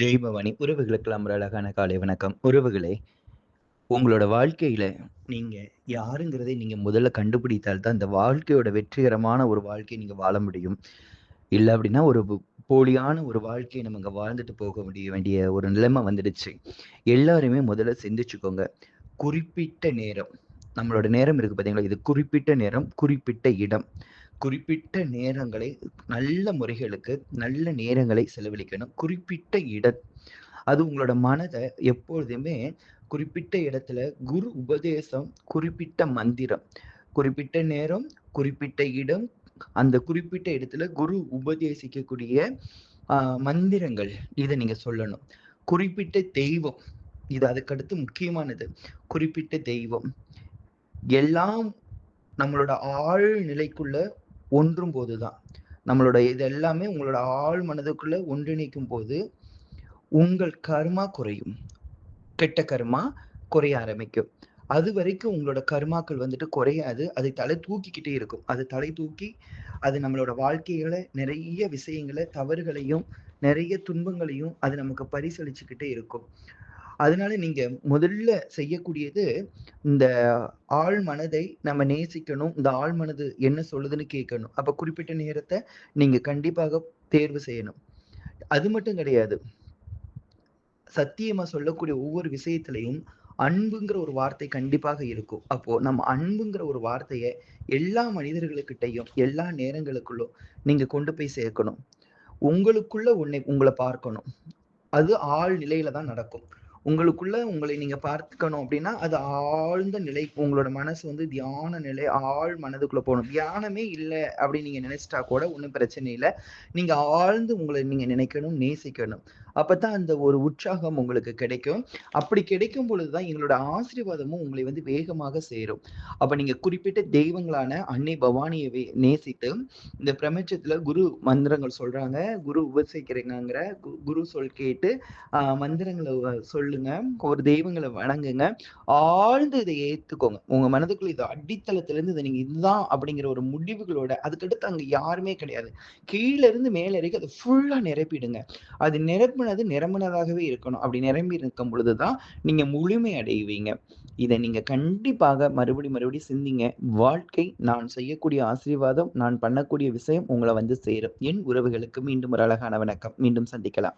ஜெய் பவானி உறவுகளுக்கெல்லாம் ஒரு அழகான காலை வணக்கம். உறவுகளே உங்களோட வாழ்க்கையில நீங்க யாருங்கிறதை நீங்க முதல்ல கண்டுபிடித்தால் தான் இந்த வாழ்க்கையோட வெற்றிகரமான ஒரு வாழ்க்கையை நீங்க வாழ முடியும். இல்லை அப்படின்னா ஒரு போலியான ஒரு வாழ்க்கையை நம்ம இங்கே வாழ்ந்துட்டு போக முடிய வேண்டிய ஒரு நிலைமை வந்துடுச்சு. எல்லாருமே முதல்ல சிந்திச்சுக்கோங்க. குறிப்பிட்ட நேரம் நம்மளோட நேரம் இருக்கு பார்த்தீங்களா இது குறிப்பிட்ட நேரம் குறிப்பிட்ட இடம். குறிப்பிட்ட நேரங்களை நல்ல முறைகளுக்கு நல்ல நேரங்களை செலவழிக்கணும். குறிப்பிட்ட இடம். அது உங்களோட மனதை எப்பொழுதுமே குறிப்பிட்ட இடத்துல குரு உபதேசம் குறிப்பிட்ட மந்திரம் குறிப்பிட்ட நேரம் குறிப்பிட்ட இடம் அந்த குறிப்பிட்ட இடத்துல குரு உபதேசிக்கக்கூடிய மந்திரங்கள். இதை நீங்க சொல்லணும். குறிப்பிட்ட தெய்வம். இது அதுக்கடுத்து முக்கியமானது. குறிப்பிட்ட தெய்வம். எல்லாம் நம்மளோட ஆழ் நிலைக்குள்ள ஒன்றும் போது தான் நம்மளோட இது எல்லாமே உங்களோட ஆழ் மனதுக்குள்ள ஒன்றிணைக்கும் போது உங்கள் கர்மா குறையும். கெட்ட கர்மா குறைய ஆரம்பிக்கும். அது வரைக்கும் உங்களோட கர்மாக்கள் வந்துட்டு குறையாது. அது தலை தூக்கிக்கிட்டே இருக்கும். அது தலை தூக்கி அது நம்மளோட வாழ்க்கையில நிறைய விஷயங்களை தவறுகளையும் நிறைய துன்பங்களையும் அது நமக்கு பரிசளிச்சுக்கிட்டே இருக்கும். அதனால நீங்க முதல்ல செய்யக்கூடியது இந்த ஆழ் மனதை நம்ம நேசிக்கணும். இந்த ஆள் மனது என்ன சொல்லுதுன்னு கேட்கணும். அப்ப குறிப்பிட்ட நேரத்தை நீங்க கண்டிப்பாக தேர்வு செய்யணும். அது மட்டும் கிடையாது. சத்தியமா சொல்லக்கூடிய ஒவ்வொரு விஷயத்திலையும் அன்புங்கிற ஒரு வார்த்தை கண்டிப்பாக இருக்கும். அப்போ நம்ம அன்புங்கிற ஒரு வார்த்தையை எல்லா மனிதர்களுக்கிட்டையும் எல்லா நேரங்களுக்குள்ளும் நீங்க கொண்டு போய் சேர்க்கணும். உங்களுக்குள்ள உன்னை உங்களை பார்க்கணும். அது ஆள் நிலையில தான் நடக்கும். உங்களுக்குள்ள உங்களை நீங்க பார்த்துக்கணும் அப்படின்னா அது ஆழ்ந்த நிலை உங்களோட மனசு வந்து தியான நிலை ஆழ் மனதுக்குள்ள போகணும். தியானமே இல்லை அப்படின்னு நீங்க நினைச்சிட்டா கூட ஒன்றும் பிரச்சனை இல்லை. நீங்க ஆழ்ந்து உங்களை நீங்க நினைக்கணும் நேசிக்கணும். அப்பதான் அந்த ஒரு உற்சாகம் உங்களுக்கு கிடைக்கும். அப்படி கிடைக்கும் பொழுதுதான் எங்களோட ஆசீர்வாதமும் உங்களை வந்து வேகமாக சேரும். அப்ப நீங்க குறிப்பிட்ட தெய்வங்களான அன்னை பவானியை நேசித்து இந்த பிரபஞ்சத்துல குரு மந்திரங்கள் சொல்றாங்க. குரு உபசரிக்கிறாங்கிற கு- குரு சொல் கேட்டு ஆஹ் மந்திரங்களை சொல் கொள்ளுங்க ஒரு தெய்வங்களை வணங்குங்க. ஆழ்ந்து இதை ஏத்துக்கோங்க. உங்க மனதுக்குள்ள இது அடித்தளத்துல இருந்து இதை நீங்க இதுதான் அப்படிங்கிற ஒரு முடிவுகளோட அதுக்கடுத்து அங்க யாருமே கிடையாது. கீழ இருந்து மேல வரைக்கும் அதை ஃபுல்லா நிரப்பிடுங்க. அது நிரம்பினது நிரம்பினதாகவே இருக்கணும். அப்படி நிரம்பி இருக்கும் பொழுதுதான் நீங்க முழுமை அடைவீங்க. இதை நீங்க கண்டிப்பாக மறுபடி மறுபடி சிந்திங்க. வாழ்க்கை நான் செய்யக்கூடிய ஆசீர்வாதம் நான் பண்ணக்கூடிய விஷயம் உங்களை வந்து சேரும். என் உறவுகளுக்கு மீண்டும் ஒரு அழகான வணக்கம். மீண்டும் சந்திக்கலாம்.